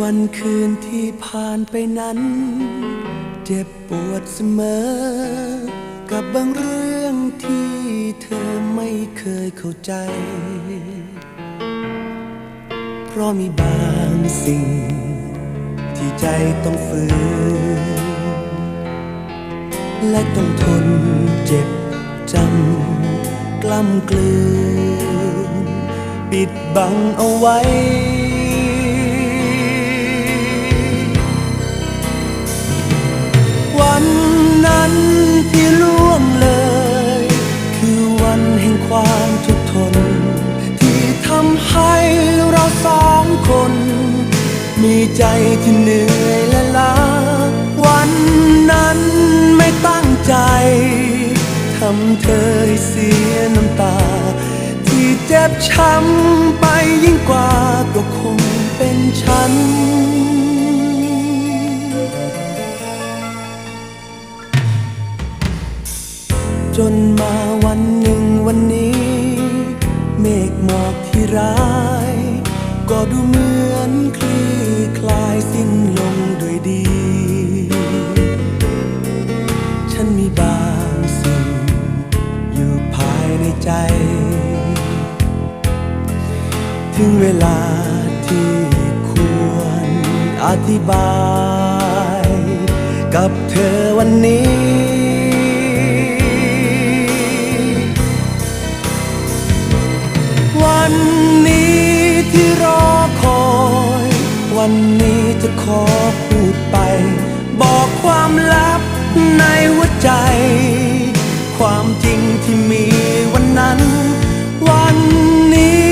วันคืนที่ผ่านไปนั้น เจ็บปวดเสมอ กับบางเรื่องที่เธอไม่เคยเข้าใจ เพราะมีบางสิ่ง ที่ใจต้องฝืน และต้องทนเจ็บจำกล้ำกลืน ปิดบังเอาไว้ น ที่ทำให้เราสองคน มีใจที่เหนื่อยและล้าวันนั้นไม่ตั้งใจทำเธอให้เสียน้ำตา ที่เจ็บช้ำไปยิ่งกว่าก็คงเป็นฉันจนมาวันหนึ่งวันนี้ หมอกที่ร้าย ก็ดูเหมือนคลี่คลายสิ้นลงด้วยดี ฉันมีบางสิ่ง อยู่ภายในใจ ถึงเวลาที่ควรอธิบาย กับเธอวันนี้ อพูดไป บอกความลับในหัวใจ ความจริงที่มีวันนั้น วันนี้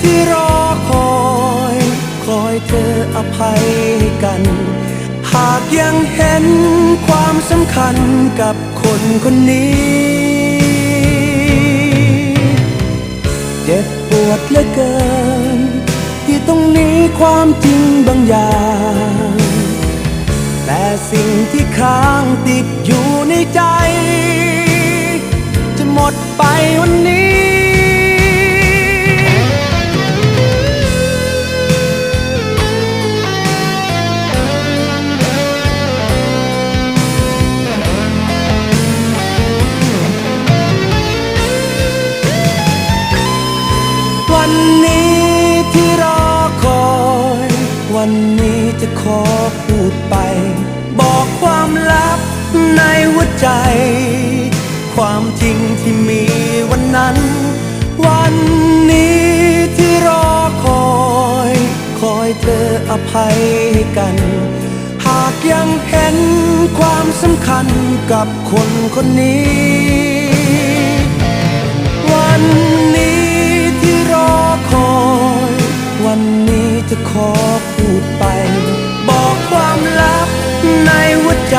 ที่รอคอย คอยเธออภัยกัน หากยังเห็นความสำคัญกับคนคนนี้เจ็บปวดเหลือเกิน ที่ต้องหนีความจริงบางอย่าง แต่สิ่งที่ค้างติดอยู่ในใจ จะหมดไปวันนี้วันนี้ที่รอคอย วันนี้จะขอ ใจ ความจริงที่มีวันนั้น วันนี้ที่รอคอย คอยเธออภัยให้กัน หากยังเห็นความสำคัญกับคนคนนี้ วันนี้ที่รอคอย วันนี้จะขอพูดไป บอกความลับในหัวใจ